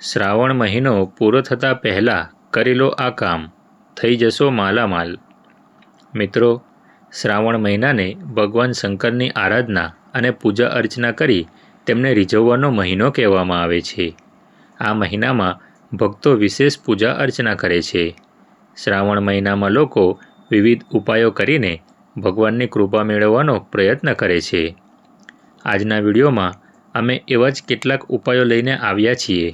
શ્રાવણ મહિનો પૂરો થતાં પહેલાં કરી લો આ કામ થઈ જશો માલામાલ. મિત્રો, શ્રાવણ મહિનાને ભગવાન શંકરની આરાધના અને પૂજા અર્ચના કરી તેમને રીઝવવાનો મહિનો કહેવામાં આવે છે. આ મહિનામાં ભક્તો વિશેષ પૂજા અર્ચના કરે છે. શ્રાવણ મહિનામાં લોકો વિવિધ ઉપાયો કરીને ભગવાનની કૃપા મેળવવાનો પ્રયત્ન કરે છે. આજના વિડીયોમાં અમે એવા જ કેટલાક ઉપાયો લઈને આવ્યા છીએ.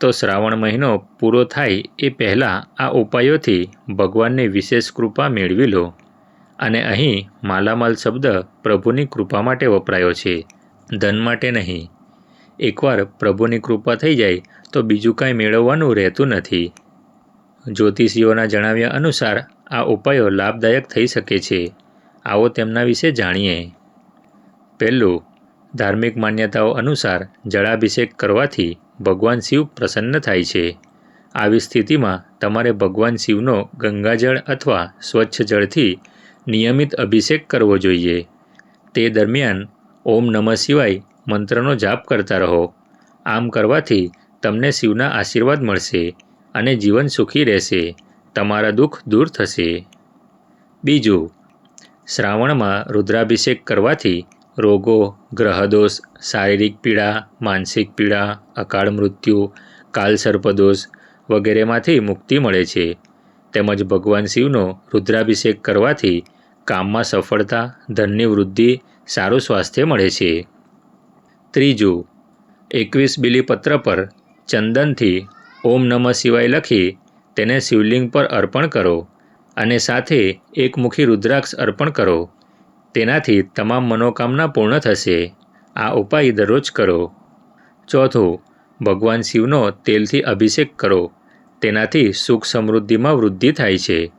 તો શ્રાવણ મહિનો પૂરો થાય એ પહેલાં આ ઉપાયોથી ભગવાનની વિશેષ કૃપા મેળવી લો. અને અહીં માલામાલ શબ્દ પ્રભુની કૃપા માટે વપરાયો છે. ધન માટે નહીં. એકવાર પ્રભુની કૃપા થઈ જાય તો બીજું કાંઈ મેળવવાનું રહેતું નથી. જ્યોતિષીઓના જણાવ્યા અનુસાર આ ઉપાયો લાભદાયક થઈ શકે છે. આવો તેમના વિશે જાણીએ. પહેલું, ધાર્મિક માન્યતાઓ અનુસાર જળાભિષેક કરવાથી ભગવાન શિવ પ્રસન્ન થાય છે. આવી સ્થિતિમાં તમારે ભગવાન શિવનો ગંગાજળ અથવા સ્વચ્છ જળથી નિયમિત અભિષેક કરવો જોઈએ. તે દરમિયાન ઓમ નમઃ શિવાય મંત્રનો જાપ કરતા રહો. આમ કરવાથી તમને શિવના આશીર્વાદ મળશે અને જીવન સુખી રહેશે. તમારા દુઃખ દૂર થશે. બીજું, શ્રાવણમાં રુદ્રાભિષેક કરવાથી રોગો, ગ્રહદોષ, શારીરિક પીડા, માનસિક પીડા, અકાળ મૃત્યુ કાલસર્પદોષ વગેરેમાંથી મુક્તિ મળે છે. તેમજ ભગવાન શિવનો રુદ્રાભિષેક કરવાથી કામમાં સફળતા, ધનની વૃદ્ધિ, સારું સ્વાસ્થ્ય મળે છે. ત્રીજું, એકવીસ બિલીપત્ર પર ચંદનથી ઓમ નમઃ શિવાય લખી તેને શિવલિંગ પર અર્પણ કરો અને સાથે એકમુખી રુદ્રાક્ષ અર્પણ કરો. તેનાથી તમામ મનોકામના પૂર્ણ થશે. આ ઉપાય દરરોજ કરો. ચોથું, ભગવાન શિવનો તેલથી અભિષેક કરો. તેનાથી સુખ સમૃદ્ધિમાં વૃદ્ધિ થાય છે.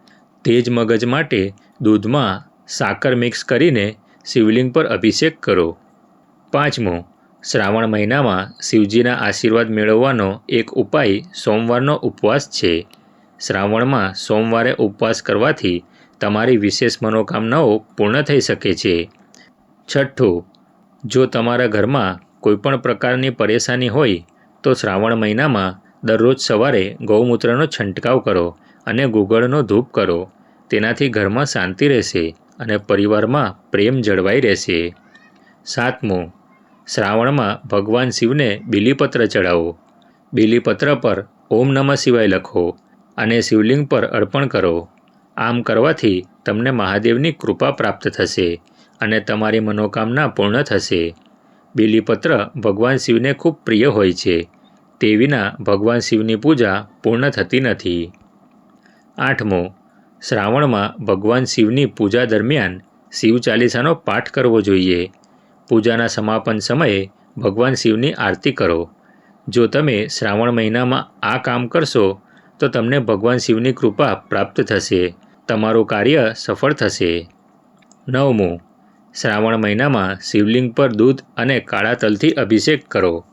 તેજ મગજ માટે દૂધમાં સાકર મિક્સ કરીને શિવલિંગ પર અભિષેક કરો. પાંચમું, શ્રાવણ મહિનામાં શિવજીના આશીર્વાદ મેળવવાનો એક ઉપાય સોમવારનો ઉપવાસ છે. શ્રાવણમાં સોમવારે ઉપવાસ કરવાથી તમારી વિશેષ મનોકામનાઓ પૂર્ણ થઈ શકે છે. છઠ્ઠું, જો તમારા ઘરમાં કોઈપણ પ્રકારની પરેશાની હોય, તો શ્રાવણ મહિનામાં દરરોજ સવારે ગૌમૂત્રનો છંટકાવ કરો અને ગુગળનો ધૂપ કરો. તેનાથી ઘરમાં શાંતિ રહેશે અને પરિવારમાં પ્રેમ જળવાઈ રહેશે. સાતમું, શ્રાવણમાં ભગવાન શિવને બિલીપત્ર ચડાવો બિલીપત્ર પર ઓમ નમઃ શિવાય લખો અને શિવલિંગ પર અર્પણ કરો. આમ કરવાથી તમને મહાદેવની કૃપા પ્રાપ્ત થશે અને તમારી મનોકામના પૂર્ણ થશે. બીલીપત્ર ભગવાન શિવને ખૂબ પ્રિય હોય છે, તે વિના ભગવાન શિવની પૂજા પૂર્ણ થતી નથી. આઠમું, શ્રાવણમાં ભગવાન શિવની પૂજા દરમિયાન શિવ ચાલીસાનો પાઠ કરવો જોઈએ. પૂજાના સમાપન સમયે ભગવાન શિવની આરતી કરો. જો તમે શ્રાવણ મહિનામાં આ કામ કરશો, તો તમને ભગવાન શિવની કૃપા પ્રાપ્ત થશે. તમારું કાર્ય સફળ થશે. નવમું, શ્રાવણ મહિનામાં શિવલિંગ પર દૂધ અને કાળા તલથી અભિષેક કરો.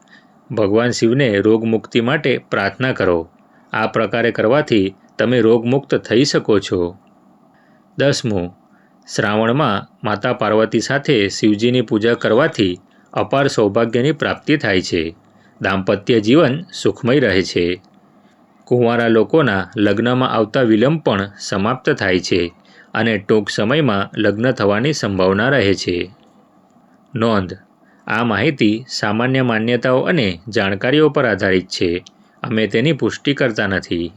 ભગવાન શિવને રોગમુક્તિ માટે પ્રાર્થના કરો. આ પ્રકારે કરવાથી તમે રોગમુક્ત થઈ શકો છો. દસમું, શ્રાવણમાં માતા પાર્વતી સાથે શિવજીની પૂજા કરવાથી અપાર સૌભાગ્યની પ્રાપ્તિ થાય છે. દાંપત્ય જીવન સુખમય રહે છે. કુંવારા લોકોના લગ્નમાં આવતા વિલંબ પણ સમાપ્ત થાય છે અને ટૂંક સમયમાં લગ્ન થવાની સંભાવના રહે છે. નોંધ. આ માહિતી સામાન્ય માન્યતાઓ અને જાણકારીઓ પર આધારિત છે. અમે તેની પુષ્ટિ કરતા નથી.